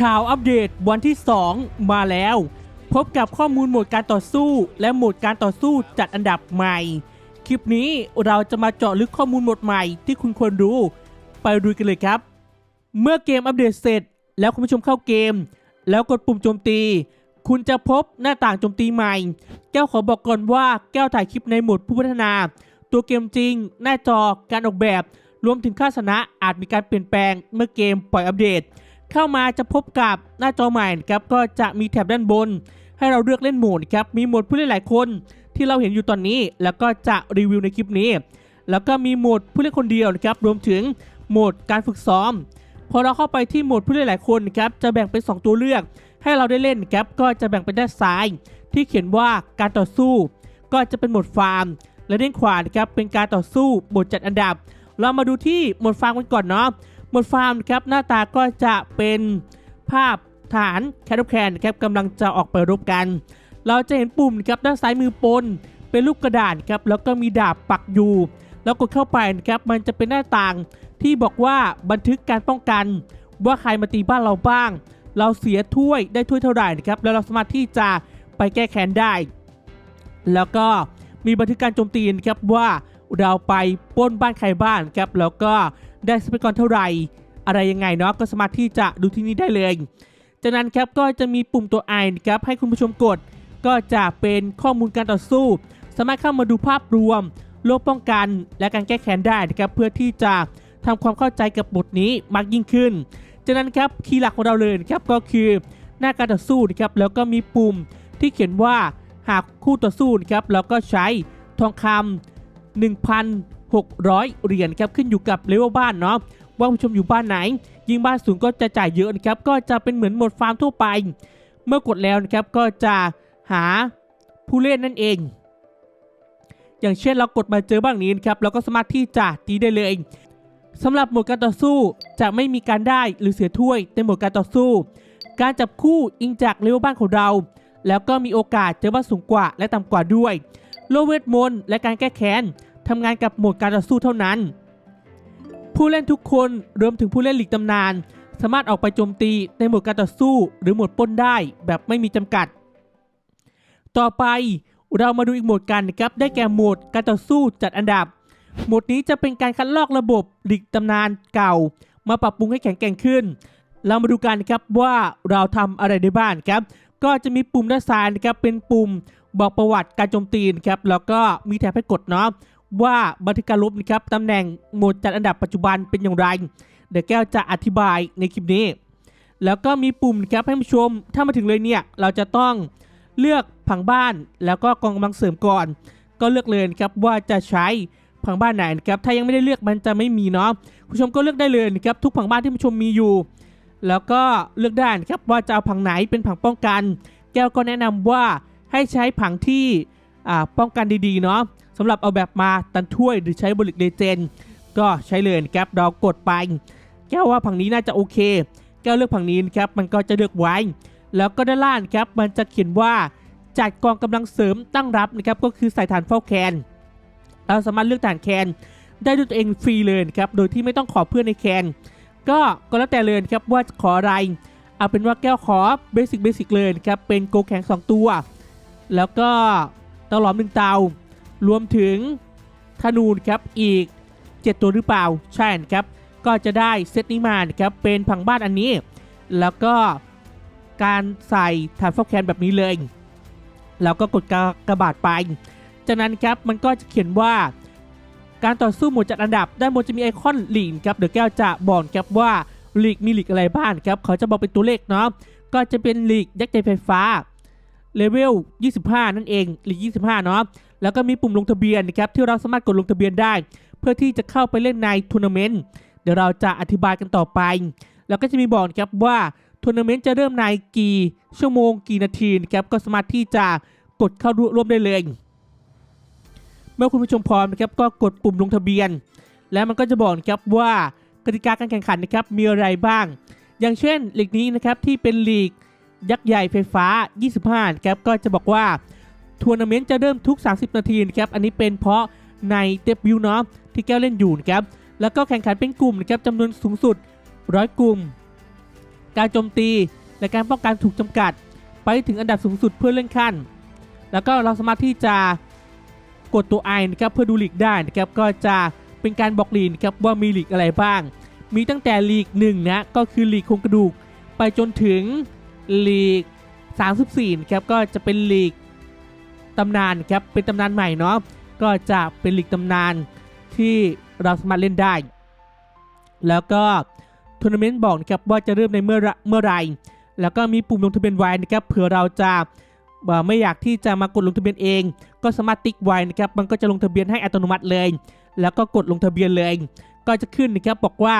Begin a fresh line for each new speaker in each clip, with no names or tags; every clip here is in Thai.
ข่าวอัปเดตวันที่ 2 มาแล้ว พบกับข้อมูลโหมดการต่อสู้ และโหมดการต่อสู้จัดอันดับใหม่ คลิปนี้เราจะมาเจาะลึกข้อมูลโหมดใหม่ที่คุณควรรู้ ไปดูกันเลยครับ เมื่อเกมอัปเดตเสร็จ แล้วคุณผู้ชมเข้าเกม แล้วกดปุ่มโจมตี คุณจะพบหน้าต่างโจมตีใหม่ แก้วขอบอกก่อนว่าแก้วถ่ายคลิปในโหมดผู้พัฒนา ตัวเกมจริง หน้าจอการออกแบบ รวมถึงค่าชนะอาจมีการเปลี่ยนแปลงเมื่อเกมปล่อยอัปเดต เข้ามาจะพบกับหน้าจอใหม่นะครับก็จะมีแถบด้านบน ให้เราเลือกเล่นโหมดครับมีโหมดผู้เล่นหลายคนที่เราเห็นอยู่ตอนนี้ แล้วก็จะรีวิวในคลิปนี้ แล้วก็มีโหมดผู้เล่นคนเดียวนะครับรวมถึงโหมดการฝึกซ้อมพอเราเข้าไปที่โหมดผู้เล่นหลายคนนะครับจะแบ่งเป็น 2 ตัวเลือก ให้เราได้เล่นครับก็จะแบ่งเป็นด้านซ้าย ที่เขียนว่าการต่อสู้ ก็จะเป็นโหมดฟาร์ม และด้านขวานะครับเป็นการต่อสู้โหมดจัดอันดับ เรามาดูที่โหมดฟาร์มกันก่อนเนาะ โหมดฟาร์มนะครับหน้าตาก็จะเป็นภาพฐานแคทแคนนะครับกำลังจะออกไปรบกัน เราจะเห็นปุ่มนะครับด้านซ้ายมือปน เป็นรูปกระดาษครับแล้วก็มีดาบปักอยู่ แล้วกดเข้าไปนะครับมันจะเป็นหน้าต่างที่บอกว่าบันทึกการป้องกัน ว่าใครมาตีบ้านเราบ้าง เราเสียถ้วยได้ถ้วยเท่าไหร่นะครับแล้วเราสามารถที่จะไปแก้แค้นได้ แล้วก็มีบันทึกการโจมตีนะครับว่าเราไปป้นบ้านใครบ้านครับแล้วก็ ได้ทรัพยากรเท่าไหร่ อะไรยังไงเนาะก็สามารถที่จะดูที่นี่ได้เลย จากนั้นครับก็จะมีปุ่มตัวไอนะครับให้คุณผู้ชมกด ก็จะเป็นข้อมูลการต่อสู้ สามารถเข้ามาดูภาพรวมโลกป้องกัน และการแก้แค้นได้นะครับเพื่อที่จะทำความเข้าใจกับบทนี้มากยิ่งขึ้น จากนั้นครับคีย์หลักของเราเลยครับก็คือหน้าการต่อสู้นะครับแล้วก็มีปุ่มที่เขียนว่าหากคู่ต่อสู้นะครับแล้วก็ใช้ทองคำ 600 เหรียญครับขึ้นอยู่กับเลเวลบ้านเนาะว่าผู้ชมอยู่บ้านไหน ยิ่งบ้านสูงก็จะจ่ายเยอะนะครับก็จะเป็นเหมือนหมดฟาร์มทั่วไป เมื่อกดแล้วนะครับก็จะหาผู้เล่นนั่นเอง อย่างเช่นเรากดมาเจอบ้างนี้นะครับเราก็สามารถที่จะตีได้เลยสำหรับหมดการต่อสู้จะไม่มีการได้หรือเสียถ้วยในหมดการต่อสู้ การจับคู่อิงจากเลเวลบ้านของเรา แล้วก็มีโอกาสเจอบ้านสูงกว่าและต่ำกว่าด้วย โลเวทมนต์และการแก้แค้น ทำงานกับโหมดการต่อสู้เท่านั้น ผู้เล่นทุกคนรวมถึงผู้เล่นหลีกตำนาน สามารถออกไปโจมตีในโหมดการต่อสู้ หรือโหมดป้นได้แบบไม่มีจำกัด ต่อไปเรามาดูอีกโหมดกันนะครับ ได้แก่โหมดการต่อสู้จัดอันดับ โหมดนี้จะเป็นการคัดลอกระบบหลีกตำนานเก่า มาปรับปรุงให้แข็งแกร่งขึ้น เรามาดูกันครับว่าเราทำอะไรได้บ้างครับ ก็จะมีปุ่มด้านซ้ายนะครับเป็นปุ่มบอกประวัติการโจมตีนครับแล้วก็มีแถบให้กดเนาะ ว่าบันทึกการลบนะครับตำแหน่งโหมดจัดอันดับปัจจุบันเป็นอย่างไร เดี๋ยวแก้วจะอธิบายในคลิปนี้ แล้วก็มีปุ่มนะครับให้ผู้ชม ถ้ามาถึงเลยเนี่ยเราจะต้องเลือกผังบ้านแล้วก็กองกำลังเสริมก่อน ก็เลือกเลยนะครับว่าจะใช้ผังบ้านไหนนะครับถ้ายังไม่ได้เลือกมันจะไม่มีเนาะผู้ชมก็เลือกได้เลยนะครับทุกผังบ้านที่ผู้ชมมีอยู่ แล้วก็เลือกได้นะครับว่าจะเอาผังไหนเป็นผังป้องกัน แก้วก็แนะนำว่าให้ใช้ผังที่ ป้องกันดีๆเนาะสำหรับเอาแบบมาตันถ้วยหรือใช้บริกเลเจนก็ใช้เลยนะครับเรากดไป แก้วว่าผังนี้น่าจะโอเค แก้วเลือกผังนี้นะครับมันก็จะเลือกไว้ แล้วก็ด้านล่างครับมันจะเขียนว่าจัดกองกำลังเสริมตั้งรับนะครับก็คือใส่ฐานเฝ้าแคนเราสามารถเลือกฐานแคนได้ด้วยตัวเองฟรีเลยครับโดยที่ไม่ต้องขอเพื่อนในแคนก็ก็แล้วแต่เลยครับว่าจะขออะไรเอาเป็นว่าแก้วขอเบสิกเบสิกเลยครับเป็นโกแข็ง2 ตัว แล้วก็ เตาหลอมหนึ่งเตารวมถึงธนูครับอีก 7 ตัวหรือเปล่าใช่ครับ ก็จะได้เซตนี้มานะครับเป็นผังบ้านอันนี้ แล้วก็การใส่ฐานฟอกแคนแบบนี้เลยแล้วก็กดกระกระบาดไป จากนั้นครับมันก็จะเขียนว่า การต่อสู้หมวดจัดอันดับด้านบนจะมีไอคอนลีกครับเดี๋ยวแก้วจะบอกครับว่าลีกมีลีกอะไรบ้างครับเขาจะบอกเป็นตัวเลขเนาะก็จะเป็นลีกยักษ์ใจไฟฟ้า เลเวล 25 นั่นเองลีก25 เนาะแล้วก็มีปุ่มลงทะเบียนนะครับที่เราสามารถกดลงทะเบียนได้ เพื่อที่จะเข้าไปเล่นในทัวร์นาเมนต์เดี๋ยวเราจะอธิบายกันต่อไป แล้วก็จะมีบอกนะครับว่าทัวร์นาเมนต์จะเริ่มในกี่ ชั่วโมงกี่นาทีนะครับก็สามารถที่จะกดเข้าร่วมได้เลย เมื่อคุณผู้ชมพร้อมนะครับก็กดปุ่มลงทะเบียน แล้วมันก็จะบอกนะครับว่ากติกาการแข่งขันนะครับมีอะไรบ้าง อย่างเช่นลีกนี้นะครับที่เป็นลีก ยักษ์ใหญ่ไฟฟ้า 25นะครับก็จะบอกว่าทัวร์นาเมนต์จะเริ่มทุก 30 นาทีนะครับอันนี้เป็นเพราะในเดบิวเนาะที่แก้วเล่นอยู่นะครับแล้วก็แข่งขันเป็นกลุ่มนะครับจำนวนสูงสุด100กลุ่ม การโจมตีและการป้องกันถูกจำกัด ไปถึงอันดับสูงสุดเพื่อเลื่อนขั้น แล้วก็เราสามารถที่จะกดตัวไอนะครับเพื่อดูลีกได้นะครับก็จะเป็นการบอกลีกนะครับว่ามีลีกอะไรบ้าง มีตั้งแต่ลีก1นะก็คือลีกโครงกระดูก ไปจนถึง ลีก 34นะครับก็จะเป็นลีกตำนานครับเป็นตำนานใหม่เนาะก็จะเป็นลีกตำนานที่เราสามารถเล่นได้ แล้วก็ทัวร์นาเมนต์บอกนะครับว่าจะเริ่มในเมื่อเมื่อไรแล้วก็มีปุ่มลงทะเบียนไว้นะครับเผื่อเราจะไม่อยากที่จะมากดลงทะเบียนเอง ก็สามารถติ๊กไว้นะครับมันก็จะลงทะเบียนให้อัตโนมัติเลย แล้วก็กดลงทะเบียนเลย ก็จะขึ้นนะครับบอกว่า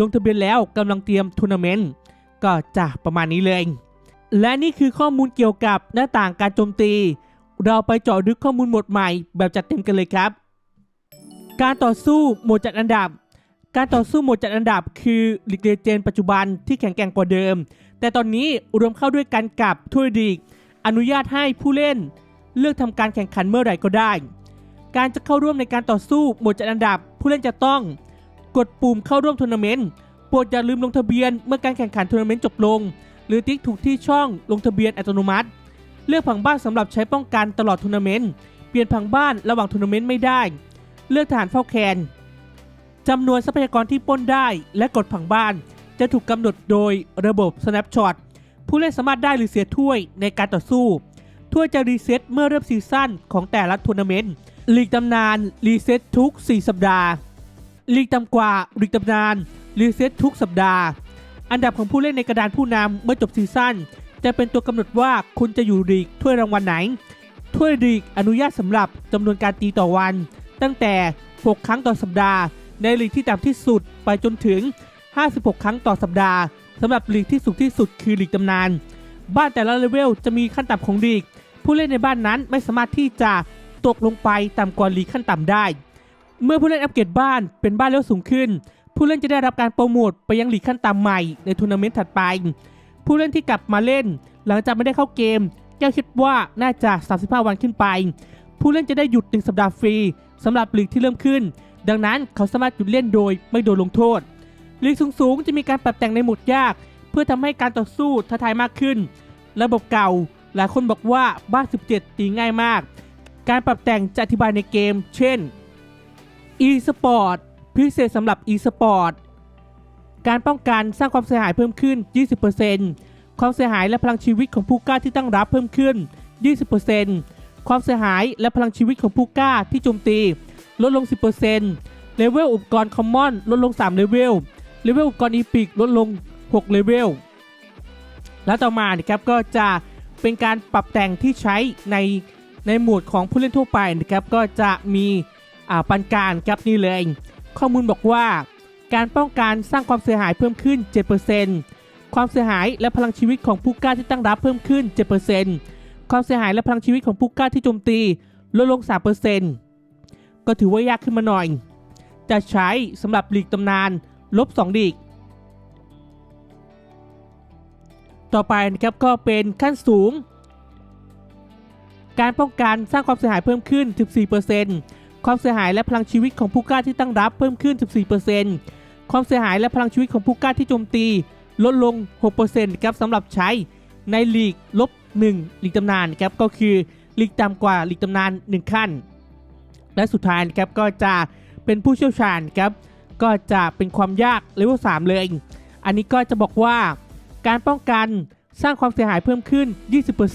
ลงทะเบียนแล้วกำลังเตรียมทัวร์นาเมนต์ก็จะประมาณนี้เลย และนี่คือข้อมูลเกี่ยวกับหน้าต่างการโจมตี เราไปเจาะลึกข้อมูลหมวดใหม่แบบจัดเต็มกันเลยครับ การต่อสู้โหมดจัดอันดับ การต่อสู้โหมดจัดอันดับ คือลีกเลเจนปัจจุบันที่แข็งแกร่งกว่าเดิม แต่ตอนนี้รวมเข้าด้วยกันกับถ้วยลีก อนุญาตให้ผู้เล่น เลือกทำการแข่งขันเมื่อไหร่ก็ได้ การจะเข้าร่วมในการต่อสู้โหมดจัดอันดับ ผู้เล่นจะต้อง กดปุ่มเข้าร่วมทัวร์นาเมนต์ โปรดอย่าลืมลงทะเบียนเมื่อการแข่งขันทัวร์นาเมนต์จบลง หรือติ๊กถูกที่ช่องลงทะเบียนอัตโนมัติ เลือกผังบ้านสำหรับใช้ป้องกันตลอดทัวร์นาเมนต์ เปลี่ยนผังบ้านระหว่างทัวร์นาเมนต์ไม่ได้ เลือกทหารเฝ้าแคนจำนวนทรัพยากรที่ปล้นได้ และกดผังบ้าน จะถูกกำหนดโดยระบบ Snapshot ผู้เล่นสามารถได้หรือเสียถ้วยในการต่อสู้ ถ้วยจะรีเซ็ตเมื่อเริ่มซีซั่นของแต่ละทัวร์นาเมนต์ลีกตำนานรีเซ็ตทุก 4 สัปดาห์ลีกต่ำกว่าลีกตำนานรีเซ็ตทุกสัปดาห์ อันดับของผู้เล่นในกระดานผู้นำเมื่อจบซีซั่นจะเป็นตัวกำหนดว่าคุณจะอยู่ลีกถ้วยรางวัลไหน ถ้วยลีกอนุญาตสำหรับจำนวนการตีต่อวัน ตั้งแต่ 6 ครั้งต่อสัปดาห์ ในลีกที่ต่ำที่สุดไปจนถึง 56 ครั้งต่อสัปดาห์สำหรับลีกที่สูงที่สุดคือลีกตำนาน บ้านแต่ละเลเวลจะมีขั้นต่ำของลีก ผู้เล่นในบ้านนั้นไม่สามารถที่จะตกลงไปต่ำกว่าลีกขั้นต่ำได้ เมื่อผู้เล่นอัปเกรดบ้านเป็นบ้านเลเวลสูงขึ้น ผู้เล่นจะได้รับการโปรโมทไปยังหลีกขั้นต่ำใหม่ในทัวร์นาเมนต์ถัดไป ผู้เล่นที่กลับมาเล่น หลังจากไม่ได้เข้าเกมแก้วคิดว่าน่าจะ 35 วันขึ้นไป ผู้เล่นจะได้หยุด1สัปดาห์ฟรีสำหรับลีกที่เริ่มขึ้น ดังนั้นเขาสามารถหยุดเล่นโดยไม่โดนลงโทษลีกสูงๆจะมีการปรับแต่งในหมดยาก เพื่อทำให้การต่อสู้ท้าทายมากขึ้น ระบบเก่าหลายคนบอกว่าบ้าน 17 ตีง่ายมาก การปรับแต่งจะอธิบายในเกม เช่น e-sport พิเศษสำหรับ e-sport การป้องกันสร้างความเสียหายเพิ่มขึ้น 20%ความเสียหายและพลังชีวิตของผู้กล้าที่ตั้งรับเพิ่มขึ้น 20%ความเสียหายและพลังชีวิตของผู้กล้าที่โจมตี ลดลง 10%เลเวลอุปกรณ์คอมมอนลดลง 3 เลเวล เลเวลอุปกรณ์อีพิกลดลง 6 เลเวล และต่อมานะครับก็จะเป็นการปรับแต่งที่ใช้ในในหมวดของผู้เล่นทั่วไปนะครับก็จะมีอ่าปันการครับนี่เลย ข้อมูลบอกว่า การป้องกันสร้างความเสียหายเพิ่มขึ้น 7%ความเสียหายและพลังชีวิตของผู้กล้าที่ตั้งรับเพิ่มขึ้น 7%ความเสียหายและพลังชีวิตของผู้กล้าที่โจมตีลดลง 3%ก็ถือว่ายากขึ้นมาหน่อย จะใช้สำหรับหลีกตำนานลบ2ลีก ต่อไปนะครับก็เป็นขั้นสูง การป้องกันสร้างความเสียหายเพิ่มขึ้น 14% ความเสียหายและพลังชีวิตของผู้กล้าที่ตั้งรับเพิ่มขึ้น 14%ความเสียหายและพลังชีวิตของผู้กล้าที่โจมตี ลดลง 6%ครับสำหรับใช้ในลีกลบ1ลีกตำนานครับก็คือลีกต่ำกว่าลีกตำนาน 1 ขั้น และสุดท้ายครับก็จะเป็นผู้เชี่ยวชาญครับก็จะเป็นความยากเลเวล3เลย อันนี้ก็จะบอกว่าการป้องกันสร้างความเสียหายเพิ่มขึ้น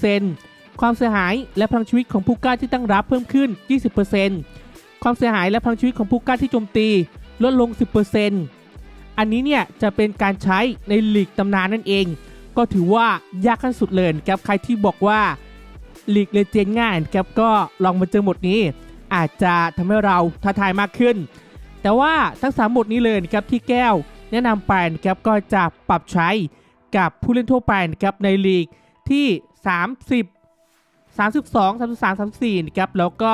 20%ความเสียหายและพลังชีวิตของผู้กล้าที่ตั้งรับเพิ่มขึ้น 20% ความเสียหายและพลังชีวิตของผู้กล้าที่โจมตีลดลง 10%อันนี้เนี่ยจะเป็นการใช้ในลีกตำนานนั่นเอง ก็ถือว่ายากขั้นสุดเลยครับใครที่บอกว่าลีกเลเจนง่ายครับก็ลองมาเจอหมดนี้ อาจจะทำให้เราท้าทายมากขึ้น แต่ว่าทั้งสามบทนี้เลยนะครับที่แก้ว แนะนำไปนะครับก็จะปรับใช้กับผู้เล่นทั่วไปนะครับในลีกที่ 30 32 33 34นะครับแล้วก็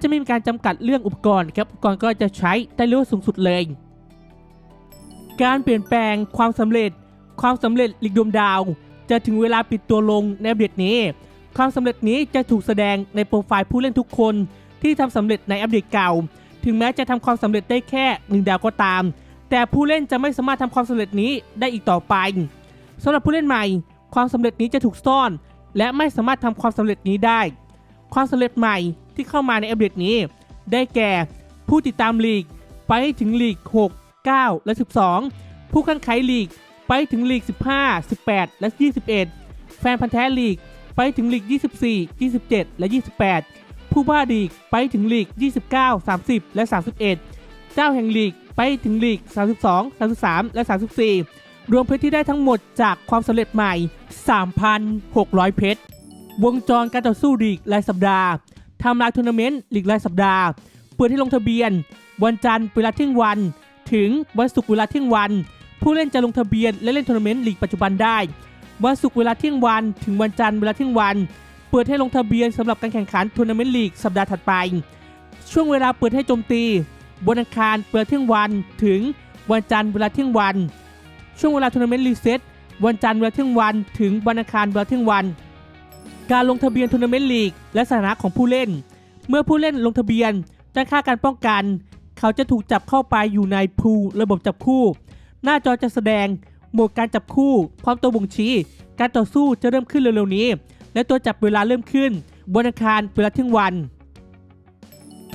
จะไม่มีการจำกัดเรื่องอุปกรณ์ครับอุปกรณ์ก็จะใช้ได้เร็วสูงสุดเลย การเปลี่ยนแปลงความสำเร็จ ความสำเร็จลีกดวงดาว จะถึงเวลาปิดตัวลงในอัปเดตนี้ ความสำเร็จนี้จะถูกแสดงในโปรไฟล์ผู้เล่นทุกคนที่ทำสำเร็จในอัปเดตเก่า ถึงแม้จะทำความสำเร็จได้แค่หนึ่งดาวก็ตาม แต่ผู้เล่นจะไม่สามารถทำความสำเร็จนี้ได้อีกต่อไปสำหรับผู้เล่นใหม่ ความสำเร็จนี้จะถูกซ่อน และไม่สามารถทำความสำเร็จนี้ได้ ความสำเร็จใหม่ ที่เข้ามาในอัปเดตนี้ ได้แก่ผู้ติดตามลีก ไปถึงลีก 6 9 และ 12 ผู้คันไขลีก ไปถึงลีก 15 18 และ 21 แฟนพันธ์แท้ลีก ไปถึงลีก 24 27 และ 28 ผู้บ้าลีก ไปถึงลีก 29 30 และ 31 เจ้าแห่งลีก ไปถึงลีก 32 33 และ 34 รวมเพชรที่ได้ทั้งหมดจากความสำเร็จใหม่ 3,600 เพชรวงจรการต่อสู้ลีกรายสัปดาห์ ทำลายทัวร์นาเมนต์ลีกรายสัปดาห์ เปิดให้ลงทะเบียน วันจันทร์เวลาเที่ยงวัน ถึงวันศุกร์เวลาเที่ยงวัน ผู้เล่นจะลงทะเบียนและเล่นทัวร์นาเมนต์ลีกปัจจุบันได้ วันศุกร์เวลาเที่ยงวัน ถึงวันจันทร์เวลาเที่ยงวัน เปิดให้ลงทะเบียนสำหรับการแข่งขันทัวร์นาเมนต์ลีกสัปดาห์ถัดไป ช่วงเวลาเปิดให้โจมตีวันอังคารเปิดเที่ยงวัน ถึงวันจันทร์เวลาเที่ยงวัน ช่วงเวลาทัวร์นาเมนต์รีเซ็ตวันจันทร์เวลาเที่ยงวัน ถึงวันอังคารเวลาเที่ยงวัน การลงทะเบียนทัวร์นาเมนต์ลีก และสถานะของผู้เล่น เมื่อผู้เล่นลงทะเบียนด้านค่าการป้องกัน เขาจะถูกจับเข้าไปอยู่ในพูลระบบจับคู่ หน้าจอจะแสดงโหมดการจับคู่ พร้อมตัวบ่งชี้ การต่อสู้จะเริ่มขึ้นเร็วๆนี้ และตัวจับเวลาเริ่มขึ้นวันอังคารเวลาเที่ยงวัน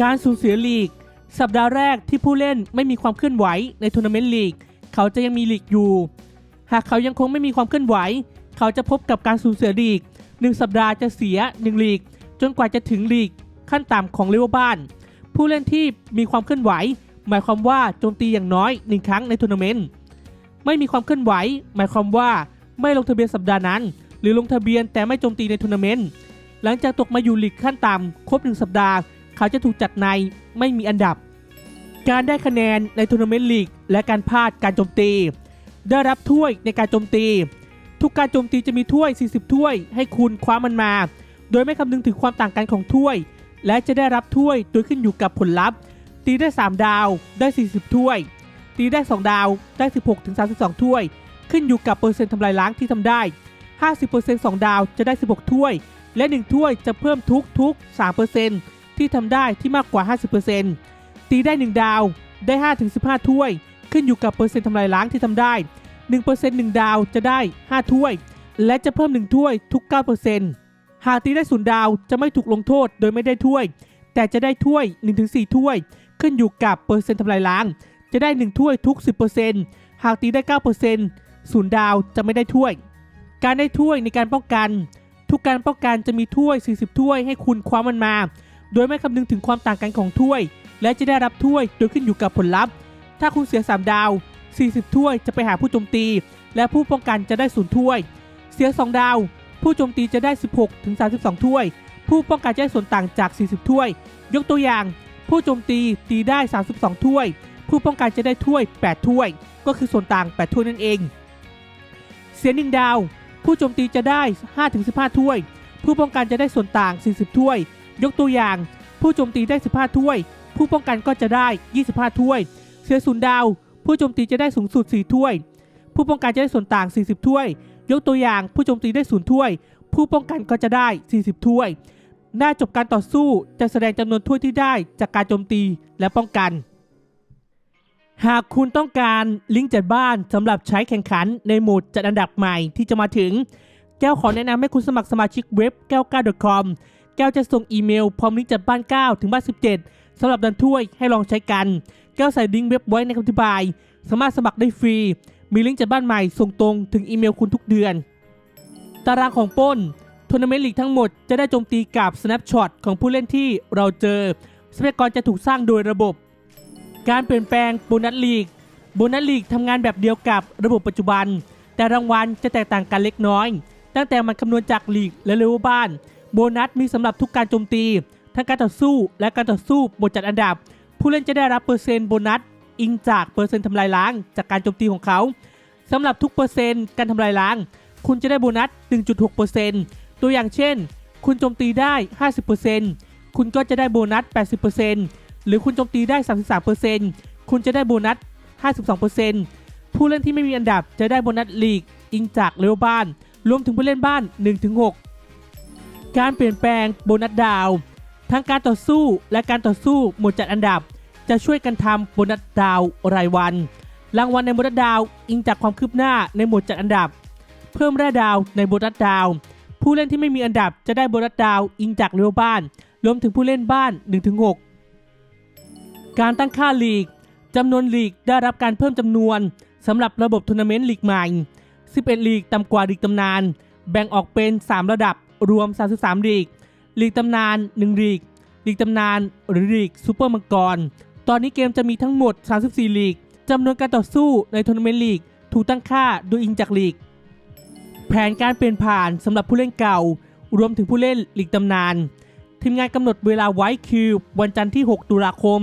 การสูญเสียลีก สัปดาห์แรกที่ผู้เล่นไม่มีความเคลื่อนไหวในทัวร์นาเมนต์ลีก เขาจะยังมีลีกอยู่ หากเขายังคงไม่มีความเคลื่อนไหว เขาจะพบกับการสูญเสียลีก 1 สัปดาห์จะเสีย 1 ลีก จนกว่าจะถึงลีกขั้นต่ำของเลเวลบ้าน ผู้เล่นที่มีความเคลื่อนไหว หมายความว่าโจมตีอย่างน้อย 1 ครั้งในทัวร์นาเมนต์ไม่มีความเคลื่อนไหว หมายความว่าไม่ลงทะเบียนสัปดาห์นั้น หรือลงทะเบียนแต่ไม่โจมตีในทัวร์นาเมนต์หลังจากตกมาอยู่ลีกขั้นต่ำครบ1สัปดาห์ เขาจะถูกจัดในไม่มีอันดับ การได้คะแนนในทัวร์นาเมนต์ลีกและการพลาดการโจมตี ได้รับถ้วยในการโจมตี ทุกการโจมตีจะมีถ้วย 40 ถ้วย ให้คุณคว้ามันมา โดยไม่คำนึงถึงความต่างกันของถ้วย และจะได้รับถ้วยโดยขึ้นอยู่กับผลลัพธ์ ตีได้ 3 ดาวได้ 40 ถ้วย ตีได้ 2 ดาวได้ 16ถึง32 ถ้วย ขึ้นอยู่กับเปอร์เซ็นต์ทำลายล้างที่ทำได้ 50% 2 ดาวจะได้ 16 ถ้วย และ 1 ถ้วยจะเพิ่มทุกทุก3%ที่ทำได้ที่มากกว่า 50%ตีได้ 1 ดาวได้ 5-15 ถ้วย ขึ้นอยู่กับเปอร์เซ็นต์ทำลายล้างที่ทำได้ 1% 1 ดาวจะได้ 5 ถ้วย และจะเพิ่ม 1 ถ้วยทุก 9%หากตีได้ศูนย์ดาวจะไม่ถูกลงโทษโดยไม่ได้ถ้วย แต่จะได้ถ้วย 1-4 ถ้วย ขึ้นอยู่กับเปอร์เซ็นต์ทำลายล้าง จะได้ 1 ถ้วยทุก 10%หากตีได้ 9%ศูนย์ดาวจะไม่ได้ถ้วย การได้ถ้วยในการป้องกัน ทุกการป้องกันจะมีถ้วย 40 ถ้วยให้คุณคว้ามันมา โดยไม่คำนึงถึงความต่างกันของถ้วย และจะได้รับถ้วยโดยขึ้นอยู่กับผลลัพธ์ ถ้าคุณเสีย 3 ดาว 40 ถ้วยจะไปหาผู้โจมตี และผู้ป้องกันจะได้ศูนย์ถ้วย เสีย 2 ดาว ผู้โจมตีจะได้ 16 ถึง 32 ถ้วย ผู้ป้องกันจะได้ส่วนต่างจาก 40 ถ้วย ยกตัวอย่าง ผู้โจมตีตีได้ 32 ถ้วย ผู้ป้องกันจะได้ถ้วย 8 ถ้วย ก็คือส่วนต่าง 8 ถ้วยนั่นเอง เสีย1ดาว ผู้โจมตีจะได้5ถึง15 ถ้วย ผู้ป้องกันจะได้ส่วนต่าง 40 ถ้วย ยกตัวอย่าง ผู้โจมตีได้ 15 ถ้วย ผู้ป้องกันก็จะได้ 25 ถ้วย เสียศูนย์ดาว ผู้โจมตีจะได้สูงสุด 4 ถ้วย ผู้ป้องกันจะได้ส่วนต่าง 40 ถ้วย ยกตัวอย่างผู้โจมตีได้ศูนย์ถ้วย ผู้ป้องกันก็จะได้ 40 ถ้วย หน้าจบการต่อสู้จะแสดงจำนวนถ้วยที่ได้จากการโจมตีและป้องกัน หากคุณต้องการลิงก์จัดบ้านสำหรับใช้แข่งขันในโหมดจัดอันดับใหม่ที่จะมาถึง แก้วขอแนะนำให้คุณสมัครสมาชิกเว็บแก้ว 9.com แก้วจะส่งอีเมลพร้อมลิงก์จัดบ้าน 9 ถึงบ้าน 17 สำหรับดันถ้วยให้ลองใช้กัน แก้วใส่ลิงก์เว็บไว้ในคำอธิบาย สามารถสมัครได้ฟรี มีลิงก์จัดบ้านใหม่ส่งตรงถึงอีเมลคุณทุกเดือน ตารางของป้นทัวร์นาเมนต์ลีกทั้งหมดจะได้โจมตีกับ snapshot ของผู้เล่นที่เราเจอทรัพยากรจะถูกสร้างโดยระบบ การเปลี่ยนแปลงโบนัสลีกโบนัสลีกทำงานแบบเดียวกับระบบปัจจุบัน แต่รางวัลจะแตกต่างกันเล็กน้อย ตั้งแต่มันคำนวณจากลีกและเลเวลบ้าน โบนัสมีสำหรับทุกการโจมตี ทั้งการต่อสู้และการต่อสู้บทจัดอันดับ ผู้เล่นจะได้รับเปอร์เซ็นต์โบนัสอิงจากเปอร์เซ็นต์ทำลายล้าง จากการโจมตีของเขาสำหรับทุกเปอร์เซ็นต์การทำลายล้าง คุณจะได้โบนัส 1.6%ตัวอย่างเช่น คุณโจมตีได้ 50%คุณก็จะได้โบนัส 80%หรือคุณโจมตีได้ 33%คุณจะได้โบนัส 52%ผู้เล่นที่ไม่มีอันดับจะได้โบนัสลีก อิงจากเลเวลบ้าน รวมถึงผู้เล่นบ้าน 1-6 การเปลี่ยนแปลงโบนัสดาว ทั้งการต่อสู้และการต่อสู้หมวดจัดอันดับ จะช่วยกันทำโบนัสดาวรายวัน รางวัลในโบนัสดาวอิงจากความคืบหน้าในหมวดจัดอันดับ เพิ่มแร่ดาวในโบนัสดาว ผู้เล่นที่ไม่มีอันดับจะได้โบนัสดาวอิงจากเลเวลบ้าน รวมถึงผู้เล่นบ้าน 1-6 การตั้งค่าลีกจำนวนลีกได้รับการเพิ่มจำนวนสำหรับระบบทัวร์นาเมนต์ลีกใหม่ 11 ลีกต่ำกว่าลีกตำนาน แบ่งออกเป็น 3 ระดับรวม 33 ลีก ลีกตำนาน1ลีกลีกตำนานหรือลีกซูเปอร์มังกร ตอนนี้เกมจะมีทั้งหมด 34 ลีกจำนวนการต่อสู้ในทัวร์นาเมนต์ลีกถูกตั้งค่าโดยอิงจากลีก แผนการเปลี่ยนผ่านสำหรับผู้เล่นเก่า รวมถึงผู้เล่นลีกตำนาน ทีมงานกำหนดเวลาไว้คือวันจันทร์ที่ 6 ตุลาคม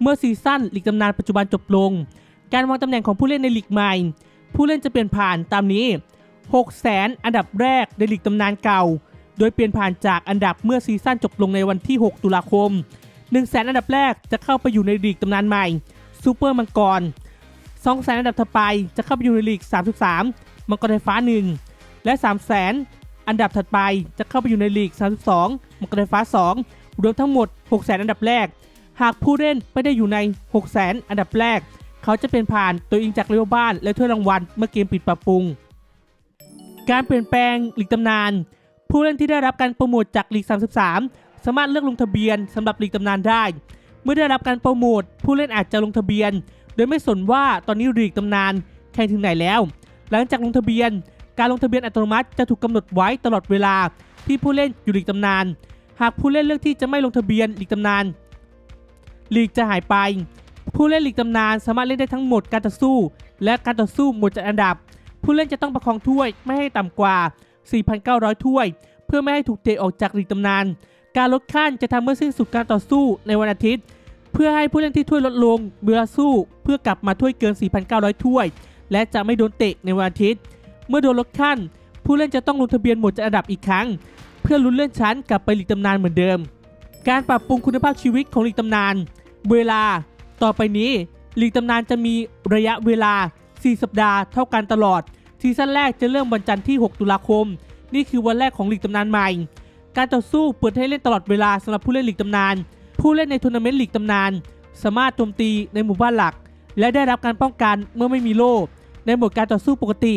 เมื่อซีซั่นลีกตำนานปัจจุบันจบลง การวางตำแหน่งของผู้เล่นในลีกใหม่ ผู้เล่นจะเปลี่ยนผ่านตามนี้6แสนอันดับแรกในลีกตำนานเก่า โดยเปลี่ยนผ่านจากอันดับเมื่อซีซั่นจบลงในวันที่ 6 ตุลาคม 1แสนอันดับแรกจะเข้าไปอยู่ในลีกตำนานใหม่ซูเปอร์มังกร2แสนอันดับถัดไปจะเข้าไปอยู่ในลีก 33 มังกรไฟฟ้า 1 และ3แสนอันดับถัดไปจะเข้าไปอยู่ในลีก 32 มังกรไฟฟ้า 2 รวมทั้งหมด 6 แสนอันดับแรก หากผู้เล่นไม่ได้อยู่ใน 6 แสนอันดับแรก เขาจะเป็นผ่านโดยอิงจากเลเวบ้านและถ้วยรางวัลเมื่อเกมปิดปรับปรุง การเปลี่ยนแปลงลีกตำนาน ผู้เล่นที่ได้รับการโปรโมทจากลีก 33 สามารถเลือกลงทะเบียนสำหรับลีกตำนานได้ เมื่อได้รับการโปรโมทผู้เล่นอาจจะลงทะเบียน โดยไม่สนว่าตอนนี้ลีกตำนานแข่งถึงไหนแล้ว หลังจากลงทะเบียน การลงทะเบียนอัตโนมัติจะถูกกำหนดไว้ตลอดเวลาที่ผู้เล่นอยู่ลีกตำนาน หากผู้เล่นเลือกที่จะไม่ลงทะเบียนลีกตำนานลีกจะหายไป ผู้เล่นลีกตำนานสามารถเล่นได้ทั้งหมดการต่อสู้ และการต่อสู้หมดจัดอันดับ ผู้เล่นจะต้องประคองถ้วยไม่ให้ต่ำกว่า 4,900 ถ้วย เพื่อไม่ให้ถูกเตะออกจากลีกตำนาน การลดขั้นจะทำเมื่อสิ้นสุดการต่อสู้ในวันอาทิตย์ เพื่อให้ผู้เล่นที่ถ้วยลดลงเวลาสู้ เพื่อกลับมาถ้วยเกิน 4,900 ถ้วย และจะไม่โดนเตะในวันอาทิตย์ เมื่อโดนลดขั้น ผู้เล่นจะต้องลงทะเบียนหมดจัดอันดับอีกครั้ง เพื่อลุ้นเลื่อนชั้นกลับไปลีกตำนานเหมือนเดิม การปรับปรุงคุณภาพชีวิตของลีกตำนาน เวลา ต่อไปนี้ลีกตำนานจะมีระยะเวลา 4 สัปดาห์เท่ากันตลอด ซีซั่นแรกจะเริ่มวันจันทร์ที่ 6 ตุลาคม นี่คือวันแรกของลีกตำนานใหม่ การต่อสู้เปิดให้เล่นตลอดเวลาสำหรับผู้เล่นลีกตำนาน ผู้เล่นในทัวร์นาเมนต์ลีกตำนาน สามารถโจมตีในหมู่บ้านหลัก และได้รับการป้องกันเมื่อไม่มีโล่ในหมดการต่อสู้ปกติ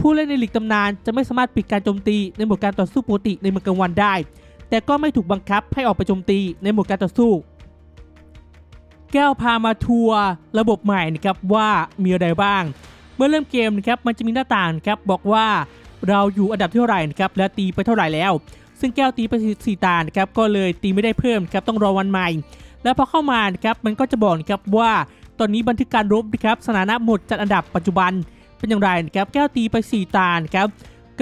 ผู้เล่นในลีกตำนานจะไม่สามารถปิดการโจมตีในหมดการต่อสู้ปกติในเมืองกลางวันได้ แต่ก็ไม่ถูกบังคับให้ออกไปโจมตีในหมดการต่อสู้ แก้วพามาทัวร์ระบบใหม่นะครับว่ามีอะไรบ้าง เมื่อเริ่มเกมนะครับมันจะมีหน้าต่างครับบอกว่าเราอยู่อันดับเท่าไหร่นะครับและตีไปเท่าไหร่แล้ว ซึ่งแก้วตีไปสี่ตานะครับก็เลยตีไม่ได้เพิ่มครับต้องรอวันใหม่ แล้วพอเข้ามานะครับมันก็จะบอกนครับว่าตอนนี้บันทึกการรบนะครับสถานะหมดจัดอันดับปัจจุบันเป็นอย่างไรนะครับแก้วตีไป 4 ตานะครับ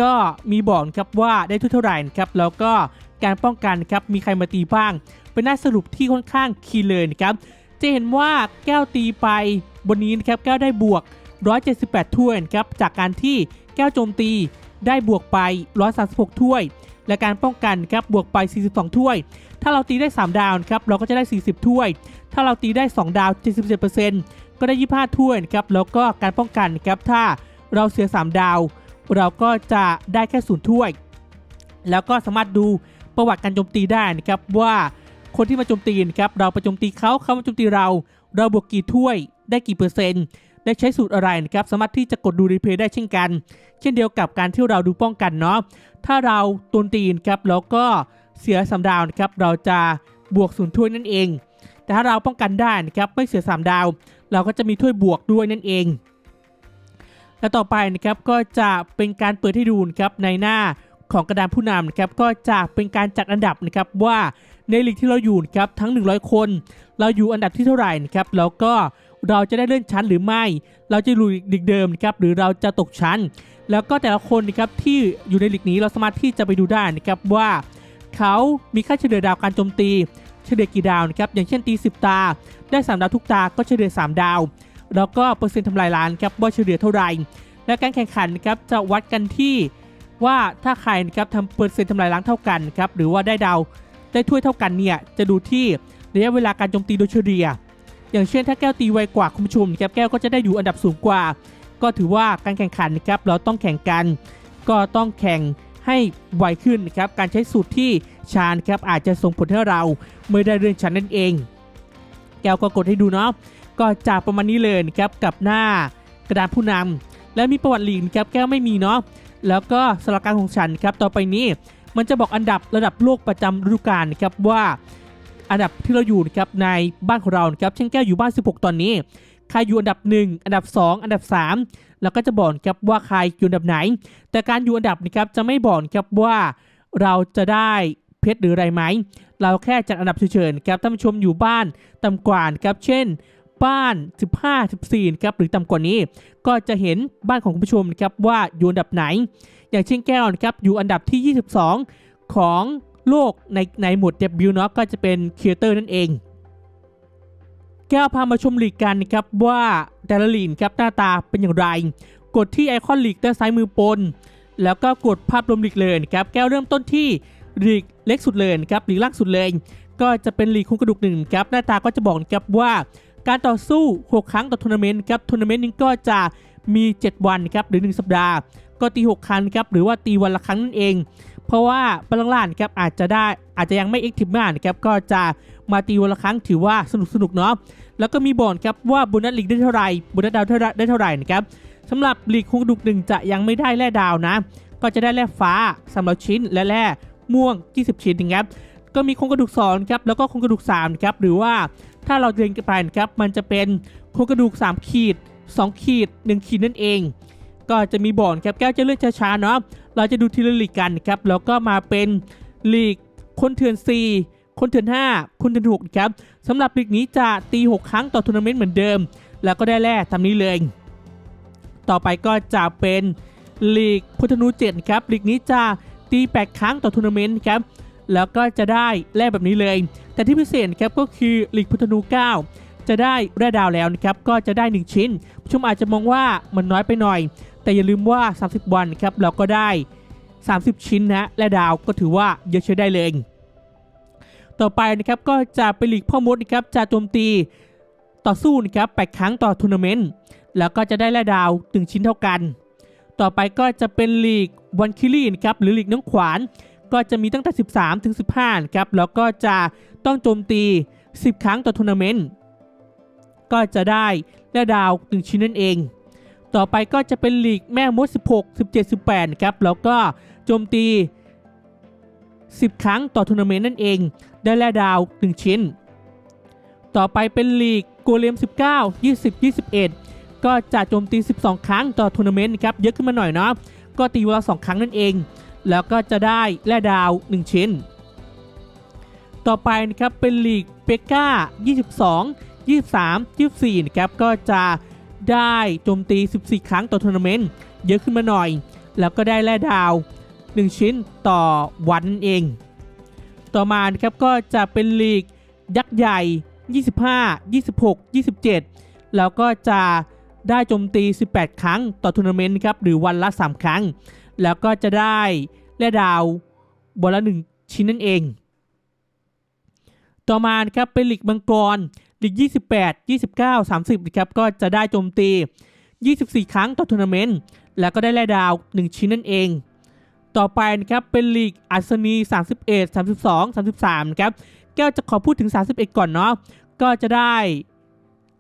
ก็มีบอกนครับว่าได้ทุกเท่าไหร่นะครับแล้วก็การป้องกันครับมีใครมาตีบ้าง เป็นหน้าสรุปที่ค่อนข้างคีย์เลยนะครับจะเห็นว่าแก้วตีไปบนนี้นะครับแก้วได้บวก 178 ถ้วยครับจากการที่แก้วโจมตีได้บวกไป 136 ถ้วย และการป้องกันครับบวกไป 42 ถ้วย ถ้าเราตีได้ 3 ดาวครับเราก็จะได้ 40 ถ้วย ถ้าเราตีได้ 2 ดาว 77%ก็ได้ 25 ถ้วยครับแล้วก็การป้องกันครับถ้าเราเสีย 3 ดาว เราก็จะได้แค่0ถ้วย แล้วก็สามารถดูประวัติการโจมตีได้นะครับว่าคนที่มาโจมตีนะครับเราไปโจมตีเขาเขามาโจมตีเรา เราบวกกี่ถ้วยได้กี่เปอร์เซ็นต์ ได้ใช้สูตรอะไรนะครับสามารถที่จะกดดูรีเพย์ได้เช่นกัน เช่นเดียวกับการที่เราดูป้องกันเนาะถ้าเราโจมตีนครับแล้วก็เสียสามดาวนะครับเราจะบวกศูนย์ถ้วยนั่นเอง แต่ถ้าเราป้องกันได้นะครับไม่เสีย3ดาว เราก็จะมีถ้วยบวกด้วยนั่นเอง และต่อไปนะครับก็จะเป็นการเปิดให้ดูนะครับในหน้าของกระดานผู้นำนะครับก็จะเป็นการจัดอันดับนะครับว่าในลีกที่เราอยู่นะครับทั้ง 100 คน เราอยู่อันดับที่เท่าไหร่นะครับแล้วก็ เราจะได้เลื่อนชั้นหรือไม่ เราจะอยู่ลีกเดิมนะครับหรือเราจะตกชั้น แล้วก็แต่ละคนนะครับที่อยู่ในลีกนี้เราสามารถที่จะไปดูได้นะครับว่า เขามีค่าเฉลี่ยดาวการโจมตี เฉลี่ยกี่ดาวนะครับอย่างเช่นตี 10 ตา ได้ 3 ดาวทุกตา ก็เฉลี่ย 3 ดาว แล้วก็เปอร์เซ็นต์ทำลายล้านครับว่าเฉลี่ยเท่าไหร่และการแข่งขันนะครับจะวัดกันที่ว่าถ้าใครนะครับทำเปอร์เซ็นต์ทำลายล้างเท่ากันครับหรือว่าได้ดาวได้ถ้วยเท่ากันเนี่ยจะดูที่ระยะเวลาการโจมตีโดยเฉลี่ย อย่างเช่นถ้าแก้วตีไวกว่าคุณผู้ชมนะครับแก้วก็จะได้อยู่อันดับสูงกว่า ก็ถือว่าการแข่งขันนะครับเราต้องแข่งกัน ก็ต้องแข่งให้ไวขึ้นนะครับการใช้สูตรที่ชาญครับอาจจะส่งผลให้เราไม่ได้เลื่อนชั้นนั่นเอง แก้วก็กดให้ดูเนาะก็จากประมาณนี้เลยนะครับกับหน้ากระดานผู้นำและมีประวัติลีกนะครับแก้วไม่มีเนาะแล้วก็สลักการของฉันครับต่อไปนี้ มันจะบอกอันดับระดับโลกประจำฤดูกาลนะครับว่า อันดับที่เราอยู่นะครับในบ้านของเรานะครับเช่นแก้วอยู่บ้าน 16 ตอนนี้ใครอยู่อันดับ 1 อันดับ 2 อันดับ 3 แล้วก็จะบอกครับว่าใครอยู่อันดับไหน แต่การอยู่อันดับนะครับจะไม่บอกครับว่าเราจะได้เพชรหรืออะไรไหม เราแค่จัดอันดับเฉยๆครับท่านผู้ชมอยู่บ้านต่ำกว่านครับเช่น บ้าน 15 14ครับหรือต่ำกว่านี้ ก็จะเห็นบ้านของคุณผู้ชมนะครับว่าอยู่อันดับไหน อย่างเช่นแก้วนะครับอยู่อันดับที่ 22 ของ โลกในในหมวดเดบิวเนาะก็จะเป็นครีเอเตอร์นั่นเอง แก้วพามาชมลีกกันนะครับว่าแต่ละลีกครับหน้าตาเป็นอย่างไร กดที่ไอคอนลีกด้านซ้ายมือปนแล้วก็กดภาพรวมลีกเลยครับแก้วเริ่มต้นที่ลีกเล็กสุดเลยครับลีกล่างสุดเลย ก็จะเป็นลีกคุ้งกระดูกหนึ่งครับหน้าตาก็จะบอกครับว่าการต่อสู้ 6 ครั้งต่อทัวร์นาเมนต์ครับทัวร์นาเมนต์นี้ก็จะมี 7 วันครับหรือ 1 สัปดาห์ ก็ตี 6 ครั้งครับหรือว่าตีวันละครั้งนั่นเอง เพราะว่าบอลล่างๆครับอาจจะได้อาจจะยังไม่เอ็กทีฟมากนะครับก็จะมาตีวันละครั้งถือว่าสนุกสนุกๆเนาะแล้วก็มีบอกครับว่าโบนัสลีกได้เท่าไหร่โบนัสดาวเท่าไรได้เท่าไหร่นะครับสำหรับลีกคงกระดูกหนึ่งจะยังไม่ได้แร่ดาวนะ ก็จะได้แร่ฟ้าสำหรับชิ้นและแร่ม่วง 20 ชิ้นนะครับก็มีโครงกระดูก2ครับแล้วก็โครงกระดูก3ครับหรือว่าถ้าเราเรียนกันไปนะครับมันจะเป็นโครงกระดูก 3 ขีด 2 ขีด 1 ขีดนั่นเอง ก็จะมีบอร์ดครับแก้วจะเลื่อนช้าๆเนาะเราจะดูทีละลีกกันครับแล้วก็มาเป็นลีกคนเถื่อน 4 คนเถื่อน 5 คนเถื่อน6ครับสำหรับลีกนี้จะตี 6 ครั้งต่อทัวร์นาเมนต์เหมือนเดิม แล้วก็ได้แร่ตามนี้เลย ต่อไปก็จะเป็นลีกพุทธนู7ครับลีกนี้จะตี 8 ครั้งต่อทัวร์นาเมนต์ครับแล้วก็จะได้แร่แบบนี้เลย แต่ที่พิเศษครับก็คือลีกพุทธนู 9 จะได้แร่ดาวแล้วนะครับก็จะได้ 1 ชิ้นผู้ชมอาจจะมองว่ามันน้อยไปหน่อย แต่อย่าลืมว่า 30 วันครับเราก็ได้ 30 ชิ้นนะและดาวก็ถือว่าเยอะใช้ได้เลยต่อไปนะครับก็จะเป็นลีกพ่อมดนะครับจะโจมตีต่อสู้นะครับ8ครั้งต่อทัวร์นาเมนต์แล้วก็จะได้แร่ดาว1ชิ้นเท่ากัน ต่อไปก็จะเป็นลีกวันคิลี่นะครับหรือลีกน้องขวาน ก็จะมีตั้งแต่ 13 ถึง 15นะครับแล้วก็จะต้องโจมตี 10 ครั้งต่อทัวร์นาเมนต์ก็จะได้แร่ดาว1ชิ้นนั่นเอง ต่อไปก็จะเป็นลีกแม่มด 16 17 18ครับแล้วก็โจมตี 10 ครั้งต่อทัวร์นาเมนต์นั่นเอง ได้แร่ดาว 1 ชิ้น ต่อไปเป็นลีกโกเลม19 20 21 ก็จะโจมตี 12 ครั้งต่อทัวร์นาเมนต์ครับเยอะขึ้นมาหน่อยเนาะก็ตีวันละ2ครั้งนั่นเอง แล้วก็จะได้แร่ดาว 1 ชิ้น ต่อไปนะครับเป็นลีกเปก้า22 23 24นะครับก็จะ ได้โจมตี 14 ครั้งต่อทัวร์นาเมนต์เยอะขึ้นมาหน่อย แล้วก็ได้แร่ดาว 1 ชิ้นต่อวันนั่นเอง ต่อมานะครับก็จะเป็นลีกยักษ์ใหญ่ 25 26 27 แล้วก็จะได้โจมตี 18 ครั้งต่อทัวร์นาเมนต์ครับหรือวันละ 3 ครั้ง แล้วก็จะได้แร่ดาวบอลละ 1 ชิ้นนั่นเอง ต่อมานะครับเป็นลีกมังกร ลีก 28 29 30นะครับก็จะได้โจมตี 24 ครั้งต่อทัวร์นาเมนต์ แล้วก็ได้แร่ดาว 1 ชิ้นนั่นเอง ต่อไปนะครับเป็นลีกอัศนี 31 32 33นะครับแก้วจะขอพูดถึง 31 ก่อนเนาะก็จะได้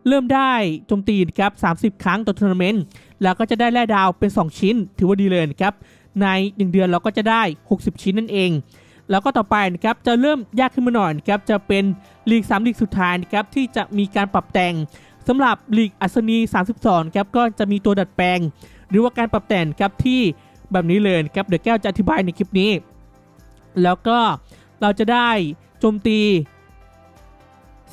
เริ่มได้โจมตีนะครับ 30 ครั้งต่อทัวร์นาเมนต์ แล้วก็จะได้แร่ดาวเป็น 2 ชิ้น ถือว่าดีเลยนะครับ ใน 1 เดือนเราก็จะได้ 60 ชิ้นนั่นเอง แล้วก็ต่อไปนะครับจะเริ่มยากขึ้นมาหน่อยครับจะเป็นลีก3ลีกสุดท้ายนะครับที่จะมีการปรับแต่งสำหรับลีกอัศนี 32ครับก็จะมีตัวดัดแปลง หรือว่าการปรับแต่งครับที่แบบนี้เลยครับเดี๋ยวแก้วจะอธิบายในคลิปนี้ แล้วก็เราจะได้โจมตี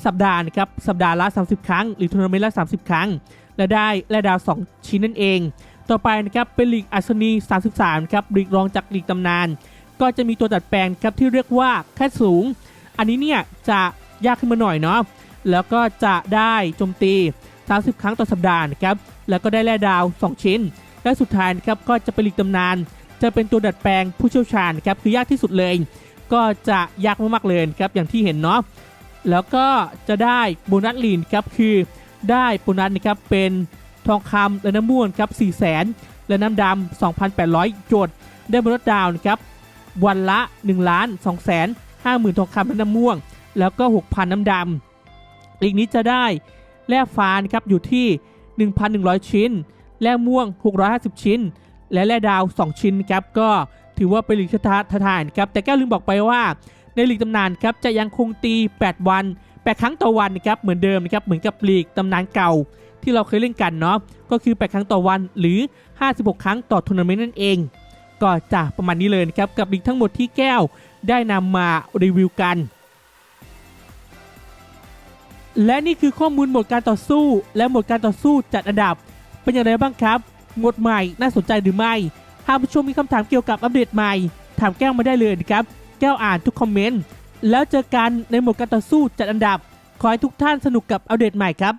สัปดาห์นะครับสัปดาห์ละ 30 ครั้ง หรือทัวร์นาเมนต์ละ 30 ครั้ง และได้และดาว 2 ชิ้นนั่นเอง ต่อไปนะครับเป็นลีกอัศนี 33ครับลีกรองจากลีกตำนาน ก็จะมีตัวดัดแปลงครับที่เรียกว่าแค่สูง อันนี้เนี่ยจะยากขึ้นมาหน่อยเนาะแล้วก็จะได้โจมตี 30 ครั้งต่อสัปดาห์นะครับแล้วก็ได้แร่ดาว 2 ชิ้น และสุดท้ายนะครับก็จะเป็นลีกตำนาน จะเป็นตัวดัดแปลงผู้เชี่ยวชาญครับคือยากที่สุดเลย ก็จะยากมากๆเลยครับอย่างที่เห็นเนาะแล้วก็จะได้โบนัสลีนครับคือได้โบนัสนะครับเป็นทองคำและน้ำม่วนครับ4 0 0แสนและน้ำดำ2,800 โจทย์ได้โบนัสดาวนะครับ วันละ 1 ล้าน2แสน5หมื่นทองคำและน้ำม่วง แล้วก็ 6,000 น้ำดำอีกนี้จะได้แร่ฟ้านะครับอยู่ที่ 1,100 ชิ้น แร่ม่วง 650 ชิ้น และแร่ดาว 2 ชิ้นครับก็ถือว่าเป็นลีกท้าทายนะครับแต่แก้วลืมบอกไปว่าในลีกตำนานครับจะยังคงตี 8 วัน 8 ครั้งต่อวันนะครับเหมือนเดิมนะครับเหมือนกับลีกตำนานเก่าที่เราเคยเล่นกันเนาะก็คือ 8 ครั้งต่อวันหรือ 56 ครั้งต่อทัวร์นาเมนต์นั่นเอง ก็จะประมาณนี้เลยนะครับกับลีกทั้งหมดที่แก้วได้นำมารีวิวกัน และนี่คือข้อมูลหมวดการต่อสู้ และหมวดการต่อสู้จัดอันดับ เป็นอย่างไรบ้างครับหมดใหม่น่าสนใจหรือไม่ หากผู้ชมมีคำถามเกี่ยวกับอัปเดตใหม่ ถามแก้วมาได้เลยนะครับ แก้วอ่านทุกคอมเมนต์ แล้วเจอกันในหมวดการต่อสู้จัดอันดับ ขอให้ทุกท่านสนุกกับอัปเดตใหม่ครับ